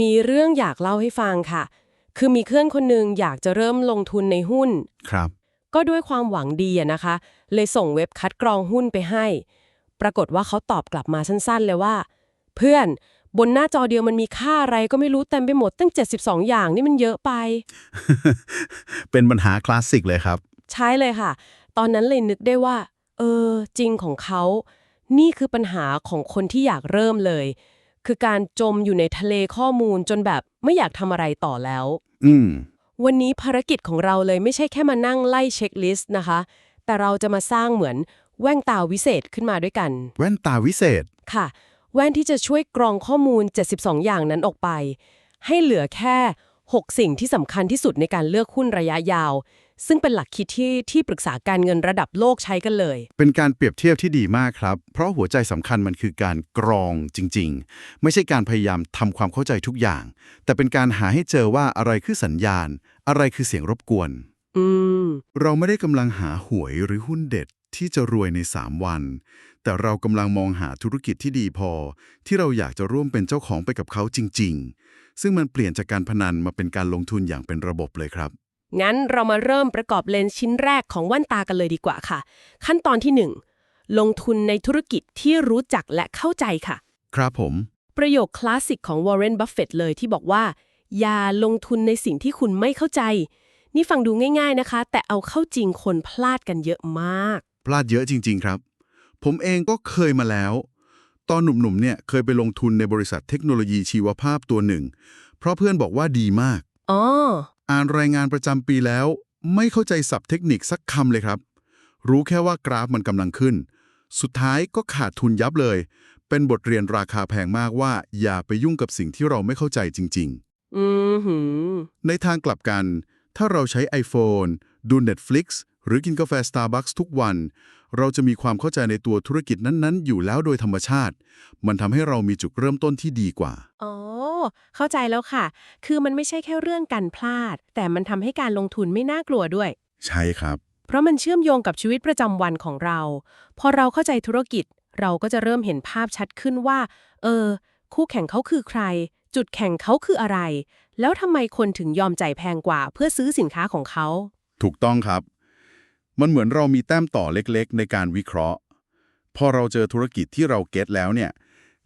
มีเรื่องอยากเล่าให้ฟังค่ะ คือมีเพื่อนคนหนึงอยากจะเริ่มลงทุนในหุ้น ครับ ก็ด้วยความหวังดีอะนะคะ เลยส่งเว็บคัดกรองหุ้นไปให้ ปรากฏว่าเขาตอบกลับมาสั้นๆ เลยว่า เพื่อนบนหน้าจอเดียวมันมีค่าอะไรก็ไม่รู้เต็มไปหมดตั้ง 72 อย่างนี่มันเยอะไป เป็นปัญหาคลาสสิกเลยครับ ใช่เลยค่ะ ตอนนั้นเลยนึกได้ว่า เออ จริงของเขา นี่คือปัญหาของคนที่อยากเริ่มเลย คือการจมอยู่ในทะเลข้อมูลจนแบบไม่อยากทำอะไรต่อแล้ว อืม วันนี้ภารกิจของเราเลยไม่ใช่แค่มานั่งไล่เช็คลิสต์นะคะ แต่เราจะมาสร้างเหมือนแว่นตาวิเศษขึ้นมาด้วยกัน แว่นตาวิเศษ ค่ะ แว่นที่จะช่วยกรองข้อมูล 72 อย่างนั้นออกไป ให้เหลือแค่ 6 สิ่งที่สำคัญที่สุดในการเลือกหุ้นระยะยาว ซึ่งเป็นหลักคิดที่ที่ปรึกษาการเงินระดับโลกใช้กันเลย เป็นการเปรียบเทียบที่ดีมากครับ เพราะหัวใจสำคัญมันคือการกรองจริง ๆ ไม่ใช่การพยายามทำความเข้าใจทุกอย่าง แต่เป็นการหาให้เจอว่าอะไรคือสัญญาณ อะไรคือเสียงรบกวน อืม เราไม่ได้กำลังหาหวยหรือหุ้นเด็ดที่จะรวยใน 3 วัน แต่เรากำลังมองหาธุรกิจที่ดีพอ ที่เราอยากจะร่วมเป็นเจ้าของไปกับเขาจริง ๆ ซึ่งมันเปลี่ยนจากการพนันมาเป็นการลงทุนอย่างเป็นระบบเลยครับ งั้นเรามาเริ่มประกอบเลนส์ชิ้นแรกของแว่นตากันเลยดีกว่าค่ะ ขั้นตอนที่ 1 ลงทุนในธุรกิจที่รู้จักและเข้าใจค่ะ ครับผม ประโยคคลาสสิกของวอร์เรนบัฟเฟตเลยที่บอกว่า อย่าลงทุนในสิ่งที่คุณไม่เข้าใจ นี่ฟังดูง่าย ๆนะคะ แต่เอาเข้าจริงคนพลาดกันเยอะมาก พลาดเยอะจริง ๆ ครับ ผมเองก็เคยมาแล้ว ตอนหนุ่มๆเนี่ยเคยไปลงทุนในบริษัทเทคโนโลยีชีวภาพตัวหนึ่ง เพราะเพื่อนบอกว่าดีมากอ๋อ อ่านรายงานประจำปีแล้ว ไม่เข้าใจศัพท์เทคนิคสักคำเลยครับ รู้แค่ว่ากราฟมันกำลังขึ้น สุดท้ายก็ขาดทุนยับเลย เป็นบทเรียนราคาแพงมากว่า อย่าไปยุ่งกับสิ่งที่เราไม่เข้าใจจริงอืมหืมๆในทางกลับกัน ถ้าเราใช้ iPhone ดู Netflix หรือกินกาแฟ Starbucks ทุกวัน เราจะมีความเข้าใจในตัวธุรกิจนั้นๆ อยู่แล้วโดยธรรมชาติ มันทำให้เรามีจุดเริ่มต้นที่ดีกว่า อ๋อ เข้าใจแล้วค่ะ คือมันไม่ใช่แค่เรื่องการพลาด แต่มันทำให้การลงทุนไม่น่ากลัวด้วย ใช่ครับ เพราะมันเชื่อมโยงกับชีวิตประจำวันของเรา พอเราเข้าใจธุรกิจ เราก็จะเริ่มเห็นภาพชัดขึ้นว่า เออ คู่แข่งเขาคือใคร จุดแข่งเขาคืออะไร แล้วทำไมคนถึงยอมจ่ายแพงกว่า เพื่อซื้อสินค้าของเขา ถูกต้องครับ มันเหมือนเรามีแต้มต่อเล็กๆ ในการวิเคราะห์ พอเราเจอธุรกิจที่เราเก็ตแล้วเนี่ย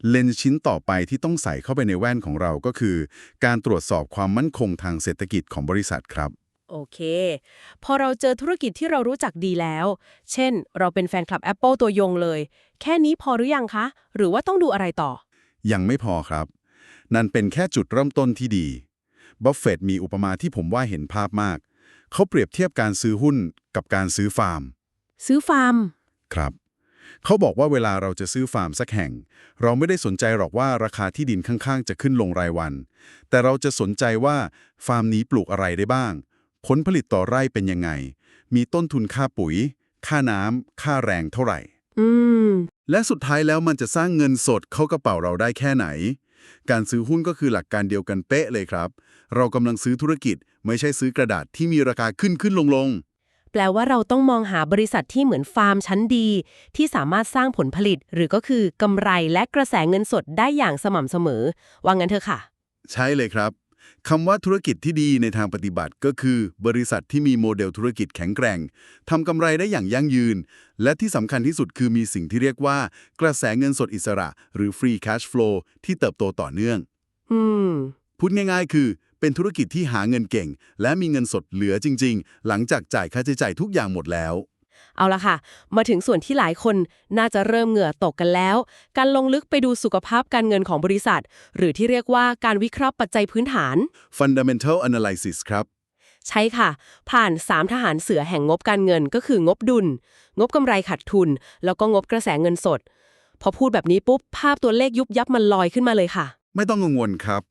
เลนส์ชิ้นต่อไปที่ต้องใส่เข้าไปในแว่นของเราก็คือ การตรวจสอบความมั่นคงทางเศรษฐกิจของบริษัทครับ โอเค พอเราเจอธุรกิจที่เรารู้จักดีแล้ว เช่น เราเป็นแฟนคลับ Apple ตัวยงเลย แค่นี้พอหรือยังคะ หรือว่าต้องดูอะไรต่อ ยังไม่พอครับ นั่นเป็นแค่จุดเริ่มต้นที่ดีบัฟเฟตต์มีอุปมาที่ผมว่าเห็นภาพมาก เขาเปรียบเทียบการซื้อหุ้นกับการซื้อฟาร์ม ซื้อฟาร์ม ครับ เขาบอกว่าเวลาเราจะซื้อฟาร์มสักแห่ง เราไม่ได้สนใจหรอกว่าราคาที่ดินข้างๆ จะขึ้นลงรายวัน แต่เราจะสนใจว่าฟาร์มนี้ปลูกอะไรได้บ้าง ผลผลิตต่อไร่เป็นยังไง มีต้นทุนค่าปุ๋ย ค่าน้ำค่าแรงเท่าไหร่ อืม และสุดท้ายแล้วมันจะสร้างเงินสดเข้ากระเป๋าเราได้แค่ไหน การซื้อหุ้นก็คือหลักการเดียวกันเป๊ะเลยครับ เรากำลังซื้อธุรกิจ ไม่ใช่ซื้อกระดาษที่มีราคาขึ้นขึ้นลงลงแปลว่าเราต้องมองหาบริษัทที่เหมือนฟาร์มชั้นดี ที่สามารถสร้างผลผลิต หรือก็คือกำไรและกระแสเงินสดได้อย่างสม่ำเสมอ ว่างั้นเถอะค่ะ ใช่เลยครับคำว่าธุรกิจที่ดีในทางปฏิบัติก็คือ บริษัทที่มีโมเดลธุรกิจแข็งแกร่งทำกำไรได้อย่างยั่งยืน และที่สำคัญที่สุดคือมีสิ่งที่เรียกว่า กระแสเงินสดอิสระ หรือ free cash flow ที่เติบโตต่อเนื่อง อืมพูดง่ายๆ คือ เป็นธุรกิจที่หาเงินเก่ง และมีเงินสดเหลือจริง ๆ หลังจากจ่ายค่าใช้จ่ายทุกอย่างหมดแล้ว เอาละค่ะ มาถึงส่วนที่หลายคนน่าจะเริ่มเหงื่อตกกันแล้ว การลงลึกไปดูสุขภาพการเงินของบริษัท หรือที่เรียกว่าการวิเคราะห์ปัจจัยพื้นฐาน fundamental analysis ครับ ใช่ค่ะ ผ่าน 3 ทหารเสือแห่งงบการเงินก็คืองบดุล งบกำไรขาดทุน แล้วก็งบกระแสเงินสด พอพูดแบบนี้ปุ๊บภาพตัวเลขยุบยับมันลอยขึ้นมาเลยค่ะ ไม่ต้องกังวลครับ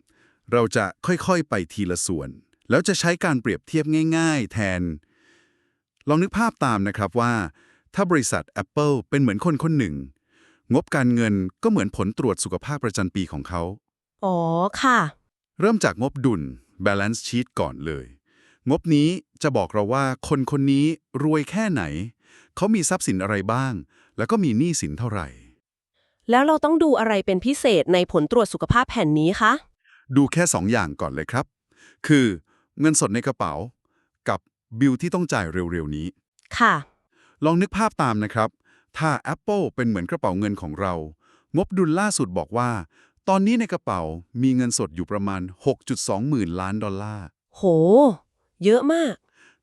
เราจะค่อยๆไปทีละส่วน แล้วจะใช้การเปรียบเทียบง่าย ๆ แทน ลองนึกภาพตามนะครับว่า ถ้าบริษัท Apple เป็นเหมือนคนคนหนึ่ง งบการเงินก็เหมือนผลตรวจสุขภาพประจำปีของเขา อ๋อ ค่ะ เริ่มจากงบดุล balance sheet ก่อนเลย งบนี้จะบอกเราว่าคนคนนี้รวยแค่ไหน เขามีทรัพย์สินอะไรบ้าง แล้วก็มีหนี้สินเท่าไหร่ แล้วเราต้องดูอะไรเป็นพิเศษในผลตรวจสุขภาพแผ่นนี้คะ ดูแค่ 2 อย่างก่อนเลยครับ คือเงินสดในกระเป๋า กับบิลที่ต้องจ่ายเร็วๆนี้ ค่ะ ลองนึกภาพตามนะครับ ถ้า Apple เป็นเหมือนกระเป๋าเงินของเรา งบดุลล่าสุดบอกว่า ตอนนี้ในกระเป๋ามีเงินสดอยู่ประมาณ 6.2 หมื่นล้านดอลลาร์ โห เยอะมาก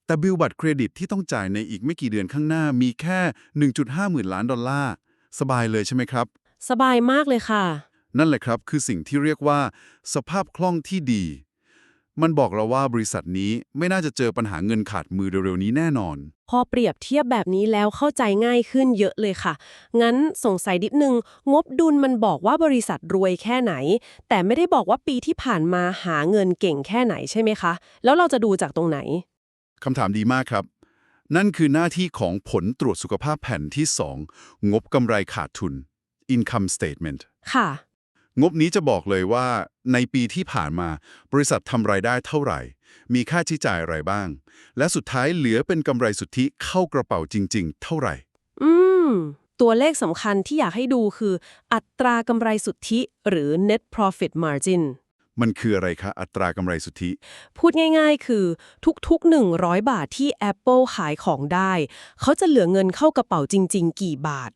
แต่บิลบัตรเครดิตที่ต้องจ่ายในอีกไม่กี่เดือนข้างหน้ามีแค่ 1.5 หมื่นล้านดอลลาร์ สบายเลยใช่ไหมครับ สบายมากเลยค่ะ นั่นแหละครับคือสิ่งที่เรียกว่า สภาพคล่องที่ดี มันบอกเราว่าบริษัทนี้ไม่น่าจะเจอปัญหาเงินขาดมือเร็วๆนี้แน่นอน พอเปรียบเทียบแบบนี้แล้วเข้าใจง่ายขึ้นเยอะเลยค่ะ งั้นสงสัยนิดนึง งบดุลมันบอกว่าบริษัทรวยแค่ไหน แต่ไม่ได้บอกว่าปีที่ผ่านมาหาเงินเก่งแค่ไหนใช่ไหมคะ แล้วเราจะดูจากตรงไหนคำถามดีมากครับ นั่นคือหน้าที่ของผลตรวจสุขภาพแผ่นที่ 2 งบกำไรขาดทุน income statement ค่ะ งบนี้จะบอกเลยว่าในปีที่ผ่านมา บริษัททำรายได้เท่าไหร่ มีค่าใช้จ่ายอะไรบ้าง และสุดท้ายเหลือเป็นกำไรสุทธิเข้ากระเป๋าจริง ๆ เท่าไหร่ อืม ตัวเลขสำคัญที่อยากให้ดูคือ อัตรากำไรสุทธิหรือ net profit margin มันคืออะไรคะ อัตรากำไรสุทธิ พูดง่ายๆ คือทุกๆ 100 บาทที่ Apple ขายของได้ เขาจะเหลือเงินเข้ากระเป๋าจริง ๆ กี่บาท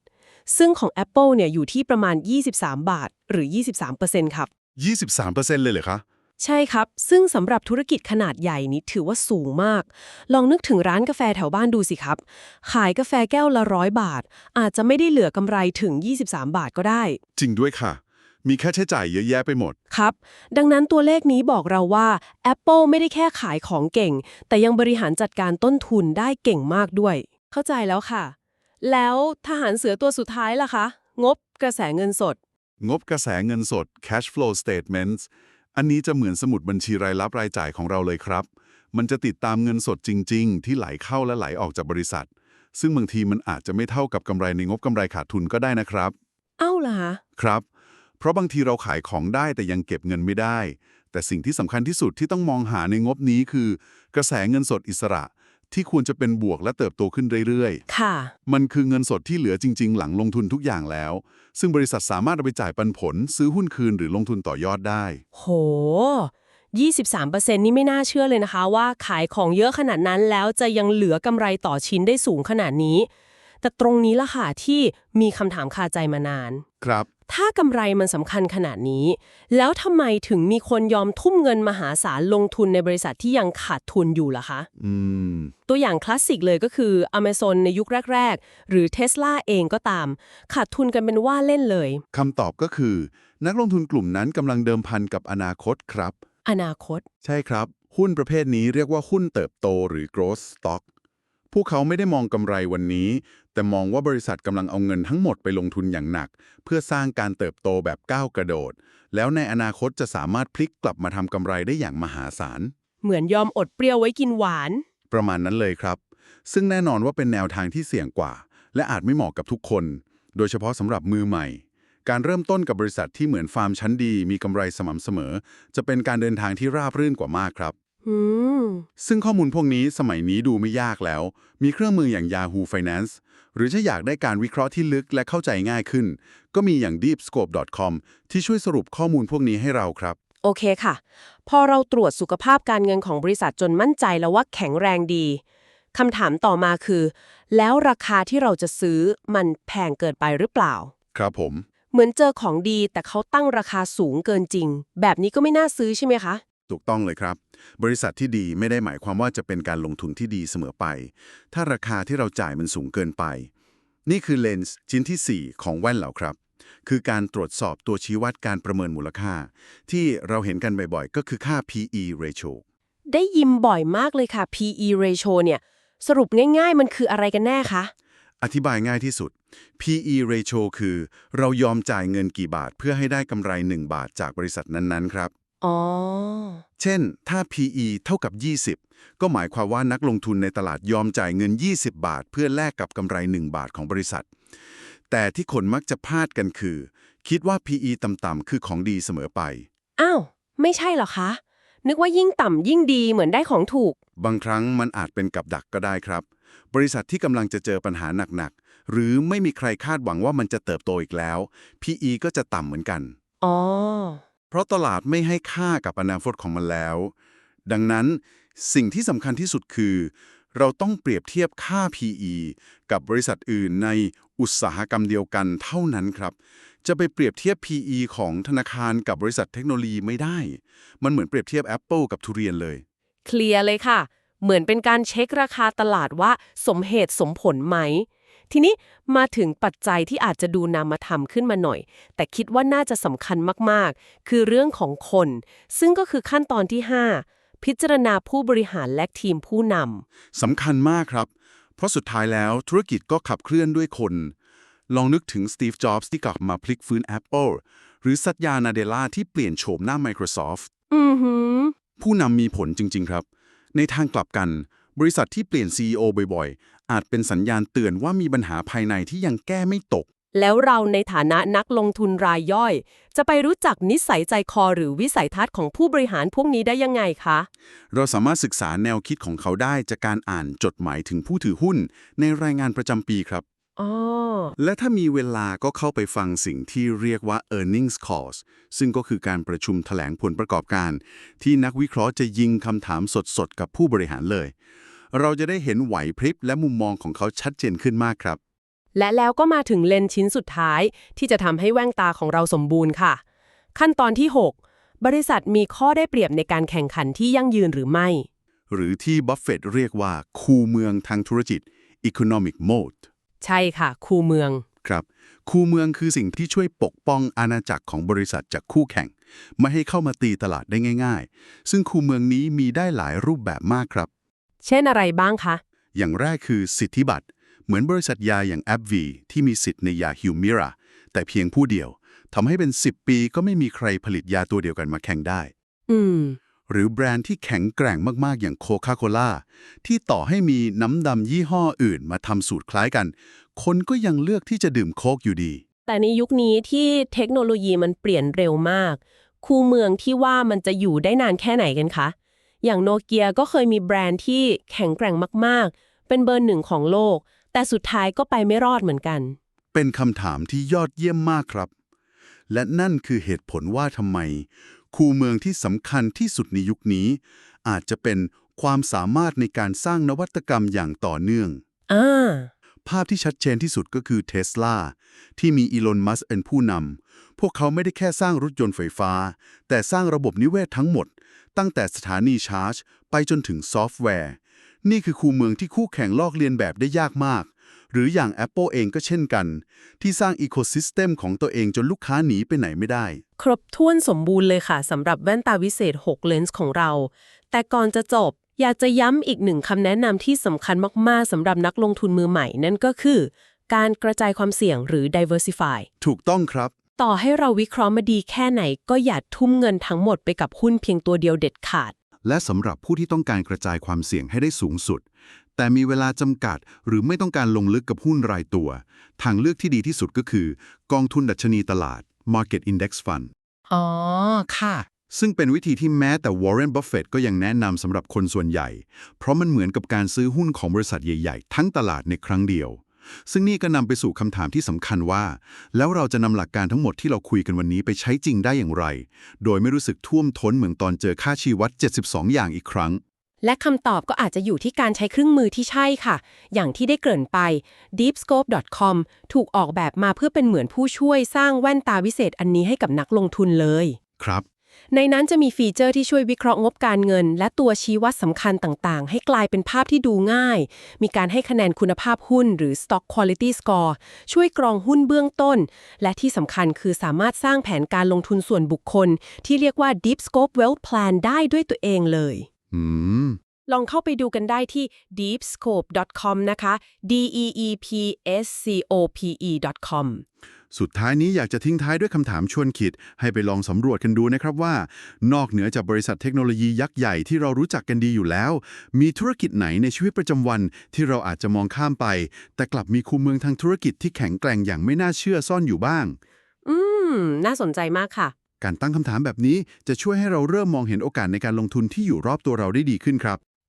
ซึ่งของ Apple เนี่ยอยู่ที่ประมาณ 23 บาท หรือ 23%ครับ 23%เลยเหรอคะ ใช่ครับ ซึ่งสำหรับธุรกิจขนาดใหญ่นี้ถือว่าสูงมาก ลองนึกถึงร้านกาแฟแถวบ้านดูสิครับ ขายกาแฟแก้วละร้อยบาท อาจจะไม่ได้เหลือกำไรถึง 23 บาทก็ได้ จริงด้วยค่ะ มีค่าใช้จ่ายเยอะแยะไปหมด ครับ ดังนั้นตัวเลขนี้บอกเราว่า Apple ไม่ได้แค่ขายของเก่ง แต่ยังบริหารจัดการต้นทุนได้เก่งมากด้วย เข้าใจแล้วค่ะ แล้วทหารเสือตัวสุดท้ายล่ะคะ งบกระแสเงินสด งบกระแสเงินสด cash flow statements อันนี้จะเหมือนสมุดบัญชีรายรับรายจ่ายของเราเลยครับ มันจะติดตามเงินสดจริง ๆ ที่ไหลเข้าและไหลออกจากบริษัท ซึ่งบางทีมันอาจจะไม่เท่ากับกำไรในงบกำไรขาดทุนก็ได้นะครับ เอ้าล่ะคะครับ เพราะบางทีเราขายของได้แต่ยังเก็บเงินไม่ได้ แต่สิ่งที่สำคัญที่สุดที่ต้องมองหาในงบนี้คือ กระแสเงินสดอิสระ ที่ควรจะเป็นบวกและเติบโตขึ้นเรื่อยๆ ค่ะ มันคือเงินสดที่เหลือจริง ๆ หลังลงทุนทุกอย่างแล้ว ซึ่งบริษัทสามารถเอาไปจ่ายปันผล ซื้อหุ้นคืนหรือลงทุนต่อยอดได้ โห 23%นี่ไม่น่าเชื่อเลยนะคะ ว่าขายของเยอะขนาดนั้นแล้วจะยังเหลือกำไรต่อชิ้นได้สูงขนาดนี้ แต่ตรงนี้ละค่ะที่มีคำถามคาใจมานาน ครับ ถ้ากำไรมันสำคัญขนาดนี้ แล้วทำไมถึงมีคนยอมทุ่มเงินมหาศาลลงทุนในบริษัทที่ยังขาดทุนอยู่ล่ะคะ อืม ตัวอย่างคลาสสิกเลยก็คือ Amazon ในยุคแรก ๆ หรือ Tesla เองก็ตาม ขาดทุนกันเป็นว่าเล่นเลย คำตอบก็คือ นักลงทุนกลุ่มนั้นกำลังเดิมพันกับอนาคตครับ อนาคต ใช่ครับ หุ้นประเภทนี้เรียกว่าหุ้นเติบโตหรือ growth stock พวกเขาไม่ได้มองกำไรวันนี้ แต่มองว่าบริษัทกำลังเอาเงินทั้งหมดไปลงทุนอย่างหนัก เพื่อสร้างการเติบโตแบบก้าวกระโดด แล้วในอนาคตจะสามารถพลิกกลับมาทำกำไรได้อย่างมหาศาล เหมือนยอมอดเปรี้ยวไว้กินหวาน ประมาณนั้นเลยครับ ซึ่งแน่นอนว่าเป็นแนวทางที่เสี่ยงกว่า และอาจไม่เหมาะกับทุกคน โดยเฉพาะสำหรับมือใหม่ การเริ่มต้นกับบริษัทที่เหมือนฟาร์มชั้นดี มีกำไรสม่ำเสมอ จะเป็นการเดินทางที่ราบรื่นกว่ามากครับอืม ซึ่งข้อมูลพวกนี้สมัยนี้ดูไม่ยากแล้ว มีเครื่องมืออย่าง Yahoo Finance หรือถ้าอยากได้การวิเคราะห์ที่ลึกและเข้าใจง่ายขึ้น ก็มีอย่าง deepscope.com ที่ช่วยสรุปข้อมูลพวกนี้ให้เราครับ โอเคค่ะ พอเราตรวจสุขภาพการเงินของบริษัทจนมั่นใจแล้วว่าแข็งแรงดีคำถามต่อมาคือ แล้วราคาที่เราจะซื้อมันแพงเกินไปหรือเปล่า ครับผม เหมือนเจอของดีแต่เขาตั้งราคาสูงเกินจริง แบบนี้ก็ไม่น่าซื้อใช่ไหมคะ ถูกต้องเลยครับ บริษัทที่ดีไม่ได้หมายความว่าจะเป็นการลงทุนที่ดีเสมอไป ถ้าราคาที่เราจ่ายมันสูงเกินไป นี่คือเลนส์ชิ้นที่ 4 ของแว่นเหล่าครับ คือการตรวจสอบตัวชี้วัดการประเมินมูลค่า ที่เราเห็นกันบ่อยๆ ก็คือค่า PE ratio ได้ยิมบ่อยมากเลยค่ะ PE ratio เนี่ย สรุปง่าย ๆ มันคืออะไรกันแน่คะ อธิบายง่ายที่สุด PE ratio คือ เรายอมจ่ายเงินกี่บาทเพื่อให้ได้กำไร 1 บาทจากบริษัทนั้นๆ ครับ อ๋อ เช่น ถ้า PE เท่ากับ 20 ก็หมายความว่านักลงทุนในตลาดยอมจ่ายเงิน 20 บาท เพื่อแลกกับกำไร 1 บาทของบริษัท แต่ที่คนมักจะพลาดกันคือ คิดว่า PE ต่ำๆคือของดีเสมอไป อ้าว ไม่ใช่เหรอคะ นึกว่ายิ่งต่ำยิ่งดีเหมือนได้ของถูก บางครั้งมันอาจเป็นกับดักก็ได้ครับ บริษัทที่กำลังจะเจอปัญหาหนักๆ หรือไม่มีใครคาดหวังว่ามันจะเติบโตอีกแล้ว PE ก็จะต่ำเหมือนกัน อ๋อ เพราะตลาดไม่ให้ค่ากับอนาคตของมันแล้ว ดังนั้นสิ่งที่สำคัญที่สุดคือ เราต้องเปรียบเทียบค่า PE กับบริษัทอื่นในอุตสาหกรรมเดียวกันเท่านั้นครับ จะไปเปรียบเทียบ PE ของธนาคารกับบริษัทเทคโนโลยีไม่ได้ มันเหมือนเปรียบเทียบ Apple กับทุเรียนเลย เคลียร์เลยค่ะ เหมือนเป็นการเช็คราคาตลาดว่าสมเหตุสมผลไหม ทีนี้มาถึงปัจจัยที่อาจจะดูนามธรรมขึ้นมาหน่อย แต่คิดว่าน่าจะสำคัญมากๆ คือเรื่องของคน ซึ่งก็คือขั้นตอนที่ 5 พิจารณาผู้บริหารและทีมผู้นำสำคัญมากครับ เพราะสุดท้ายแล้วธุรกิจก็ขับเคลื่อนด้วยคน ลองนึกถึงสตีฟจ็อบส์ที่กลับมาพลิกฟื้น Apple หรือสัตยานาเดลาที่เปลี่ยนโฉมหน้า Microsoft อือหือผู้นำมีผลจริง ๆ ครับ ในทางกลับกัน บริษัทที่เปลี่ยน CEO บ่อยๆ อาจเป็นสัญญาณเตือนว่ามีปัญหาภายในที่ยังแก้ไม่ตก แล้วเราในฐานะนักลงทุนรายย่อย จะไปรู้จักนิสัยใจคอหรือวิสัยทัศน์ของผู้บริหารพวกนี้ได้ยังไงคะ เราสามารถศึกษาแนวคิดของเขาได้จากการอ่านจดหมายถึงผู้ถือหุ้น ในรายงานประจำปีครับอ๋อและถ้ามีเวลาก็เข้าไปฟังสิ่งที่เรียกว่า earnings calls ซึ่งก็คือการประชุมแถลงผลประกอบการ ที่นักวิเคราะห์จะยิงคำถามสดๆ กับผู้บริหารเลย เราจะได้เห็นไหวพริบและมุมมองของเขาชัดเจนขึ้นมากครับ และแล้วก็มาถึงเลนส์ชิ้นสุดท้าย ที่จะทำให้แว่นตาของเราสมบูรณ์ค่ะ ขั้นตอนที่ 6 บริษัทมีข้อได้เปรียบในการแข่งขันที่ยั่งยืนหรือไม่ หรือที่บัฟเฟตต์เรียกว่า คูเมืองทางธุรกิจ economic mode ใช่ค่ะ คูเมืองครับคูเมืองคือสิ่งที่ช่วยปกป้องอาณาจักรของบริษัทจากคู่แข่ง ไม่ให้เข้ามาตีตลาดได้ง่าย ๆ ซึ่งคูเมืองนี้มีได้หลายรูปแบบมากครับ เช่นอะไรบ้างคะ อย่างแรกคือสิทธิบัตร เหมือนบริษัทยาอย่าง a b v ที่มีสิทธิ์ในยาฮิวมิราแต่เพียงผู้เดียวทำให้เป็น 10 ปีก็ไม่มีใครผลิตยาตัวเดียวกันมาแข่งได้ อืม หรือแบรนด์ที่แข็งแกร่งมากๆอย่างโคคาโคล่าที่ต่อให้มีน้ำดำยี่ห้ออื่นมาทำสูตรคล้ายกัน คนก็ยังเลือกที่จะดื่มโค้กอยู่ดี แต่ในยุคนี้ที่เทคโนโลยีมันเปลี่ยนเร็วมาก คูเมืองที่ว่ามันจะอยู่ได้นานแค่ไหนกันคะ อย่างโนเกียก็เคยมีแบรนด์ที่แข็งแกร่งมากๆ เป็นเบอร์หนึ่งของโลก แต่สุดท้ายก็ไปไม่รอดเหมือนกัน เป็นคำถามที่ยอดเยี่ยมมากครับ และนั่นคือเหตุผลว่าทำไม คูเมืองที่สำคัญที่สุดในยุคนี้ อาจจะเป็นความสามารถในการสร้างนวัตกรรมอย่างต่อเนื่องอ่าภาพที่ชัดเจนที่สุดก็คือเท s l a ที่มีอีลอน มัสเป็นผู้นำ พวกเขาไม่ได้แค่สร้างรถยนต์ไฟฟ้า แต่สร้างระบบนิเวศทั้งหมด ตั้งแต่สถานีชาร์จ ไปจนถึงซอฟต์แวร์ นี่คือคูเมืองที่คู่แข่งลอกเลียนแบบได้ยากมาก หรืออย่าง Apple เองก็เช่นกัน ที่สร้างอีโคซิสเต็มของตัวเองจนลูกค้าหนีไปไหนไม่ได้ ครบถ้วนสมบูรณ์เลยค่ะสำหรับแว่นตาวิเศษ 6 เลนส์ของเรา แต่ก่อนจะจบอยากจะย้ำอีกหนึ่งคำแนะนำที่สำคัญมาก ๆสำหรับนักลงทุนมือใหม่นั่นก็คือ การกระจายความเสี่ยงหรือ diversify ถูกต้องครับ ต่อให้เราวิเคราะห์มาดีแค่ไหน ก็อย่าทุ่มเงินทั้งหมดไปกับหุ้นเพียงตัวเดียวเด็ดขาด และสำหรับผู้ที่ต้องการกระจายความเสี่ยงให้ได้สูงสุด แต่มีเวลาจำกัด หรือไม่ต้องการลงลึกกับหุ้นรายตัว ทางเลือกที่ดีที่สุดก็คือ กองทุนดัชนีตลาด Market Index Fund อ๋อ ค่ะ ซึ่งเป็นวิธีที่แม้แต่ Warren Buffett ก็ยังแนะนำสำหรับคนส่วนใหญ่ เพราะมันเหมือนกับการซื้อหุ้นของบริษัทใหญ่ ๆ ทั้งตลาดในครั้งเดียว ซึ่งนี่ก็นำไปสู่คำถามที่สำคัญว่า แล้วเราจะนำหลักการทั้งหมดที่เราคุยกันวันนี้ไปใช้จริงได้อย่างไร โดยไม่รู้สึกท่วมท้นเหมือนตอนเจอค่าชีวัด 72 อย่างอีกครั้ง และคำตอบก็อาจจะอยู่ที่การใช้เครื่องมือที่ใช่ค่ะ อย่างที่ได้เกริ่นไป deepscope.com ถูกออกแบบมาเพื่อเป็นเหมือนผู้ช่วยสร้างแว่นตาวิเศษอันนี้ให้กับนักลงทุนเลย ครับ ในนั้นจะมีฟีเจอร์ที่ช่วยวิเคราะห์งบการเงิน และตัวชี้วัดสำคัญต่างๆ ให้กลายเป็นภาพที่ดูง่าย มีการให้คะแนนคุณภาพหุ้นหรือ Stock Quality Score ช่วยกรองหุ้นเบื้องต้น และที่สำคัญคือสามารถสร้างแผนการลงทุนส่วนบุคคล ที่เรียกว่า Deep Scope Wealth Plan ได้ด้วยตัวเองเลย อืม ลองเข้าไปดูกันได้ที่ deepscope.com นะคะ d e e p s c o p e.com สุดท้ายนี้อยากจะทิ้งท้ายด้วยคำถามชวนคิด ให้ไปลองสำรวจกันดูนะครับว่า นอกเหนือจากบริษัทเทคโนโลยียักษ์ใหญ่ที่เรารู้จักกันดีอยู่แล้ว มีธุรกิจไหนในชีวิตประจำวันที่เราอาจจะมองข้ามไป แต่กลับมีคูเมืองทางธุรกิจที่แข็งแกร่งอย่างไม่น่าเชื่อซ่อนอยู่บ้าง อืม น่าสนใจมากค่ะ การตั้งคำถามแบบนี้จะช่วยให้เราเริ่มมองเห็นโอกาสในการลงทุนที่อยู่รอบตัวเราได้ดีขึ้นครับ